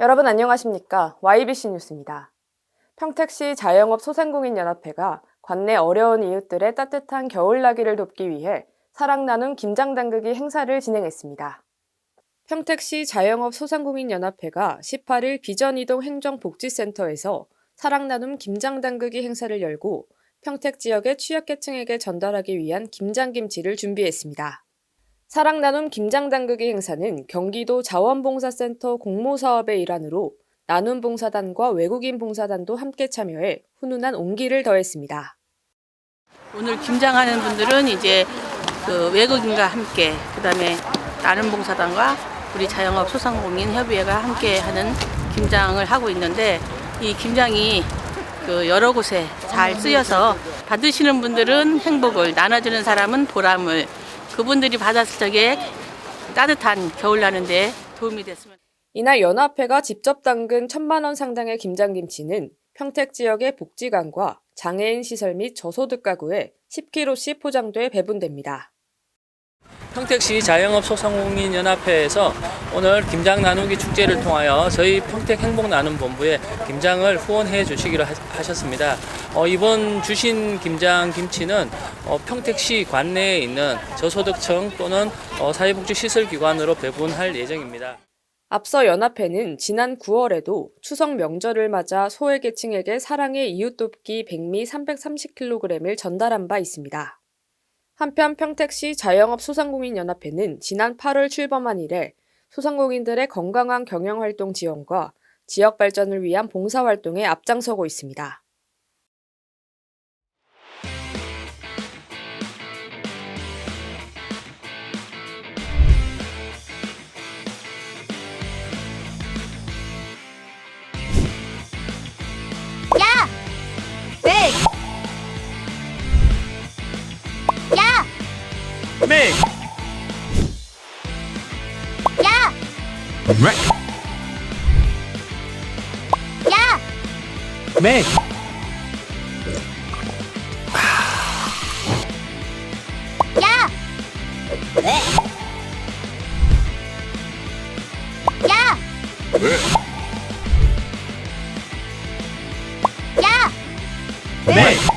여러분 안녕하십니까? YBC 뉴스입니다. 평택시 자영업 소상공인연합회가 관내 어려운 이웃들의 따뜻한 겨울나기를 돕기 위해 사랑 나눔 김장 담그기 행사를 진행했습니다. 평택시 자영업 소상공인연합회가 18일 비전이동 행정복지센터에서 사랑 나눔 김장 담그기 행사를 열고 평택 지역의 취약계층에게 전달하기 위한 김장김치를 준비했습니다. 사랑 나눔 김장 담그기 행사는 경기도 자원봉사센터 공모사업의 일환으로 나눔 봉사단과 외국인 봉사단도 함께 참여해 훈훈한 온기를 더했습니다. 오늘 김장하는 분들은 이제 그 외국인과 함께 그다음에 나눔 봉사단과 우리 자영업 소상공인 협의회가 함께 하는 김장을 하고 있는데 이 김장이 그 여러 곳에 잘 쓰여서 받으시는 분들은 행복을 나눠주는 사람은 보람을 그분들이 받았을 적에 따뜻한 겨울 나는데 도움이 됐으면 이날 연합회가 직접 담근 천만 원 상당의 김장김치는 평택 지역의 복지관과 장애인 시설 및 저소득 가구에 10kg씩 포장돼 배분됩니다. 평택시 자영업 소상공인 연합회에서 오늘 김장 나누기 축제를 통하여 저희 평택 행복 나눔 본부에 김장을 후원해 주시기로 하- 하셨습니다. 어, 이번 주신 김장 김치는 어, 평택시 관내에 있는 저소득층 또는 어, 사회복지시설기관으로 배분할 예정입니다. 앞서 연합회는 지난 9월에도 추석 명절을 맞아 소외계층에게 사랑의 이웃 돕기 백미 330kg을 전달한 바 있습니다. 한편 평택시 자영업 소상공인 연합회는 지난 8월 출범한 이래 소상공인들의 건강한 경영 활동 지원과 지역 발전을 위한 봉사 활동에 앞장서고 있습니다. ยย่าเมฆย่าเมฆย่าเอ๊ะย่าเอ๊ะยาเมฆ